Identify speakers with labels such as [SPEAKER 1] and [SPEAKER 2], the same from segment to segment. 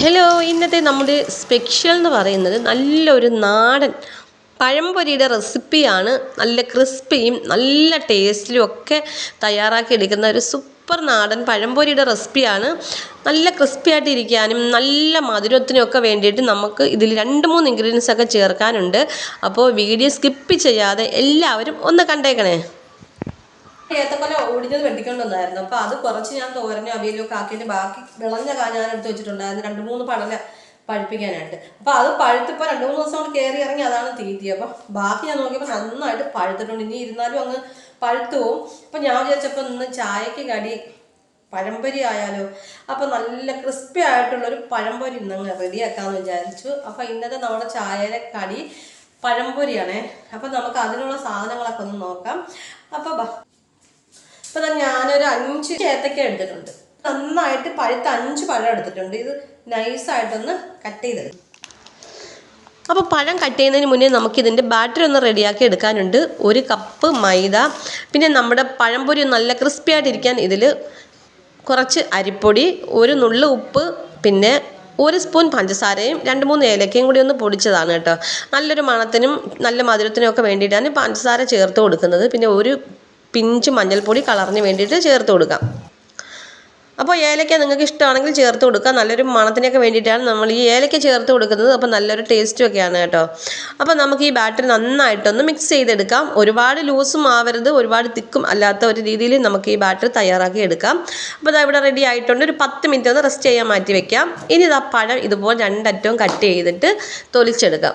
[SPEAKER 1] Hello ഇന്നത്തെ നമ്മുടെ special എന്ന് പറയുന്നത് നല്ലൊരു നാടൻ പഴംപൊരിയുടെ റെസിപ്പിയാണ് നല്ല ക്രിസ്പിയും നല്ല ടേസ്റ്റിലും ഒക്കെ തയ്യാറാക്കി എടുക്കുന്ന ഒരു സൂപ്പർ നാടൻ പഴംപൊരിയുടെ റെസിപ്പിയാണ് നല്ല ക്രിസ്പി ആയിട്ട് ഇരിക്കാനും നല്ല മധുരത്തിനും ഒക്കെ വേണ്ടിയിട്ട് നമുക്ക് ഇതിൽ രണ്ട് മൂന്ന് ഇൻഗ്രീഡിയൻസ് ഒക്കെ ചേർക്കാനുണ്ട്. അപ്പോൾ വീഡിയോ സ്കിപ്പ് ചെയ്യാതെ എല്ലാവരും ഒന്ന് കണ്ടേക്കണേ. ഏത്തക്കൊല ഒടിഞ്ഞത് വെട്ടിക്കൊണ്ടുവന്നായിരുന്നു. അപ്പൊ അത് കുറച്ച് ഞാൻ തോരനും അവിയലും ഒക്കെ ആക്കിയിട്ട് ബാക്കി വിളഞ്ഞ കാ ഞാൻ എടുത്ത് വെച്ചിട്ടുണ്ടായിരുന്നു. രണ്ട് മൂന്ന് പടല പഴുപ്പിക്കാനായിട്ട്. അപ്പൊ അത് പഴുത്തിപ്പോൾ രണ്ട് മൂന്ന് ദിവസം കൊണ്ട് കയറി ഇറങ്ങി അതാണ് തീറ്റി. അപ്പൊ ബാക്കി ഞാൻ നോക്കിയപ്പോൾ നന്നായിട്ട് പഴുത്തിട്ടുണ്ട്. ഇനി ഇരുന്നാലും അങ്ങ് പഴുത്തു പോവും. അപ്പൊ ഞാൻ വിചാരിച്ചപ്പോൾ ഇന്ന് ചായക്ക് കടി പഴംപൊരി ആയാലോ. അപ്പൊ നല്ല ക്രിസ്പി ആയിട്ടുള്ളൊരു പഴംപൊരി ഇന്നങ്ങ് റെഡിയാക്കാമെന്ന് വിചാരിച്ചു. അപ്പൊ ഇന്നത്തെ നമ്മുടെ ചായയുടെ കടി പഴംപൊരിയാണേ. അപ്പൊ നമുക്ക് അതിനുള്ള സാധനങ്ങളൊക്കെ ഒന്ന് നോക്കാം. അപ്പൊ ഇപ്പൊ തന്നെ ഞാനൊരു അഞ്ച് ഏത്തക്ക എടുത്തിട്ടുണ്ട്. നന്നായിട്ട് പഴുത്ത അഞ്ച് പഴം എടുത്തിട്ടുണ്ട്. ഇത് നൈസായിട്ടൊന്ന് കട്ട് ചെയ്തെടുക്കും. അപ്പോൾ പഴം കട്ട് ചെയ്യുന്നതിന് മുന്നേ നമുക്കിതിന്റെ ബാറ്ററി ഒന്ന് റെഡിയാക്കി എടുക്കാനുണ്ട്. ഒരു കപ്പ് മൈദ പിന്നെ നമ്മുടെ പഴംപൊരി നല്ല ക്രിസ്പി ആയിട്ടിരിക്കാൻ ഇതിൽ കുറച്ച് അരിപ്പൊടി ഒരു നുള്ളു ഉപ്പ് പിന്നെ ഒരു സ്പൂൺ പഞ്ചസാരയും രണ്ട് മൂന്ന് ഏലക്കയും കൂടി ഒന്ന് പൊടിച്ചതാണ് കേട്ടോ. നല്ലൊരു മണത്തിനും നല്ല മധുരത്തിനും ഒക്കെ വേണ്ടിയിട്ടാണ് പഞ്ചസാര ചേർത്ത് കൊടുക്കുന്നത്. പിന്നെ ഒരു പിഞ്ച് മഞ്ഞൾപ്പൊടി കളറിന് വേണ്ടിയിട്ട് ചേർത്ത് കൊടുക്കാം. അപ്പോൾ ഏലക്ക നിങ്ങൾക്ക് ഇഷ്ടമാണെങ്കിൽ ചേർത്ത് കൊടുക്കാം. നല്ലൊരു മണത്തിനൊക്കെ വേണ്ടിയിട്ടാണ് നമ്മൾ ഈ ഏലക്ക ചേർത്ത് കൊടുക്കുന്നത്. അപ്പോൾ നല്ലൊരു ടേസ്റ്റും ഒക്കെയാണ് കേട്ടോ. അപ്പോൾ നമുക്ക് ഈ ബാറ്ററി നന്നായിട്ടൊന്ന് മിക്സ് ചെയ്തെടുക്കാം. ഒരുപാട് ലൂസും ആവരുത് ഒരുപാട് തിക്കും അല്ലാത്ത ഒരു രീതിയിൽ നമുക്ക് ഈ ബാറ്ററി തയ്യാറാക്കി എടുക്കാം. അപ്പോൾ ഇതാ ഇവിടെ റെഡി ആയിട്ടുണ്ട്. ഒരു പത്ത് മിനിറ്റ് ഒന്ന് റെസ്റ്റ് ചെയ്യാൻ മാറ്റി വെക്കാം. ഇനി ഇതാ പഴം ഇതുപോലെ രണ്ടറ്റവും കട്ട് ചെയ്തിട്ട് തൊലിച്ചെടുക്കാം.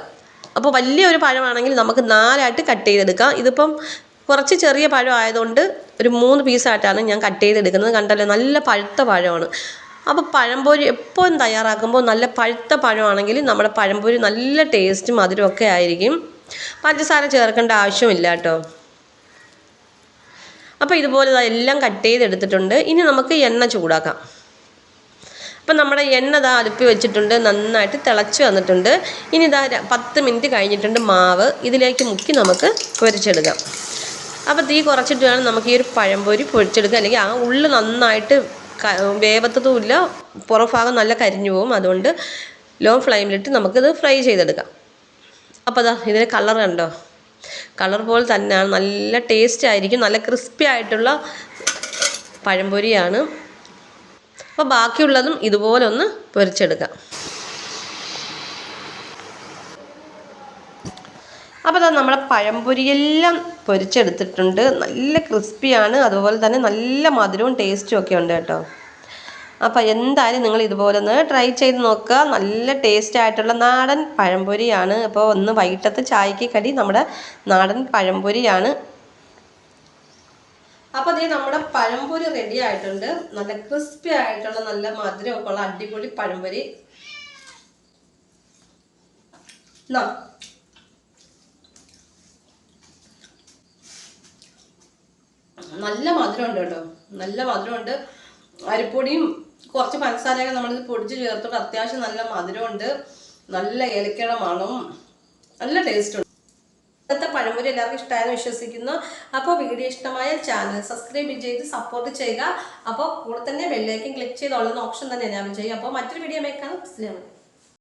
[SPEAKER 1] അപ്പോൾ വലിയൊരു പഴമാണെങ്കിൽ നമുക്ക് നാലായിട്ട് കട്ട് ചെയ്തെടുക്കാം. ഇതിപ്പം കുറച്ച് ചെറിയ പഴം ആയതുകൊണ്ട് ഒരു മൂന്ന് പീസായിട്ടാണ് ഞാൻ കട്ട് ചെയ്തെടുക്കുന്നത്. കണ്ടല്ലോ നല്ല പഴുത്ത പഴമാണ്. അപ്പോൾ പഴംപൊരി എപ്പോഴും തയ്യാറാക്കുമ്പോൾ നല്ല പഴുത്ത പഴമാണെങ്കിൽ നമ്മുടെ പഴംപൊരി നല്ല ടേസ്റ്റും മധുരമൊക്കെ ആയിരിക്കും. പഞ്ചസാര ചേർക്കേണ്ട ആവശ്യമില്ല കേട്ടോ. അപ്പോൾ ഇതുപോലെ എല്ലാം കട്ട് ചെയ്തെടുത്തിട്ടുണ്ട്. ഇനി നമുക്ക് എണ്ണ ചൂടാക്കാം. അപ്പം നമ്മുടെ എണ്ണ ഇതാ അടുപ്പി വെച്ചിട്ടുണ്ട്. നന്നായിട്ട് തിളച്ച് വന്നിട്ടുണ്ട്. ഇനി ഇതാ പത്ത് മിനിറ്റ് കഴിഞ്ഞിട്ടുണ്ട് മാവ്. ഇതിലേക്ക് മുക്കി നമുക്ക് പൊരിച്ചെടുക്കാം. അപ്പോൾ തീ കുറച്ചിട്ട് വേണം നമുക്ക് ഈ ഒരു പഴംപൊരി പൊരിച്ചെടുക്കുക അല്ലെങ്കിൽ ആ ഉള്ളു നന്നായിട്ട് ക- വേവത്തതുമില്ല. പുറം ഭാഗം നല്ല കരിഞ്ഞു പോകും. അതുകൊണ്ട് ലോ ഫ്ലെയിമിലിട്ട് നമുക്കിത് ഫ്രൈ ചെയ്തെടുക്കാം. അപ്പോൾ അതാ ഇതിന് കളർ കണ്ടോ? കളർ പോലെ തന്നെയാണ്. നല്ല ടേസ്റ്റ് ആയിരിക്കും. നല്ല ക്രിസ്പി ആയിട്ടുള്ള പഴംപൊരിയാണ്. അപ്പോൾ ബാക്കിയുള്ളതും ഇതുപോലെ ഒന്ന് പൊരിച്ചെടുക്കാം. അപ്പോൾ അത് നമ്മുടെ പഴംപൊരിയെല്ലാം പൊരിച്ചെടുത്തിട്ടുണ്ട്. നല്ല ക്രിസ്പിയാണ്. അതുപോലെ തന്നെ നല്ല മധുരവും ടേസ്റ്റും ഒക്കെ ഉണ്ട് കേട്ടോ. അപ്പോൾ എന്തായാലും നിങ്ങൾ ഇതുപോലെ ഒന്ന് ട്രൈ ചെയ്ത് നോക്കുക. നല്ല ടേസ്റ്റ് ആയിട്ടുള്ള നാടൻ പഴംപൊരിയാണ്. അപ്പോൾ ഒന്ന് വൈകിട്ടത്തെ ചായക്ക് കടി നമ്മുടെ നാടൻ പഴംപൊരിയാണ്. അപ്പോൾ അതേ നമ്മുടെ പഴംപൊരി റെഡി ആയിട്ടുണ്ട്. നല്ല ക്രിസ്പി ആയിട്ടുള്ള നല്ല മധുരമൊക്കെ ഉള്ള അടിപൊളി പഴംപൊരി. എന്നാ നല്ല മധുരമുണ്ട് കേട്ടോ. നല്ല മധുരമുണ്ട്. അരിപ്പൊടിയും കുറച്ച് പഞ്ചസാരയൊക്കെ നമ്മളിത് പൊടിച്ച് ചേർത്തോട്ട് അത്യാവശ്യം നല്ല മധുരമുണ്ട്. നല്ല ഏലക്കയുടെ മണവും നല്ല ടേസ്റ്റ് ഉണ്ട് ഇന്നത്തെ പഴംപൊരി എല്ലാവർക്കും ഇഷ്ടമായെന്ന് വിശ്വസിക്കുന്നു. അപ്പോൾ വീഡിയോ ഇഷ്ടമായ ചാനൽ സബ്സ്ക്രൈബ് ചെയ്ത് സപ്പോർട്ട് ചെയ്യുക. അപ്പോൾ കൂടെ തന്നെ ബെല്ലേക്കും ക്ലിക്ക് ചെയ്തോളുന്ന ഓപ്ഷൻ തന്നെ ഞാൻ ചെയ്യും. അപ്പോൾ മറ്റൊരു വീഡിയോ മേക്കാൻ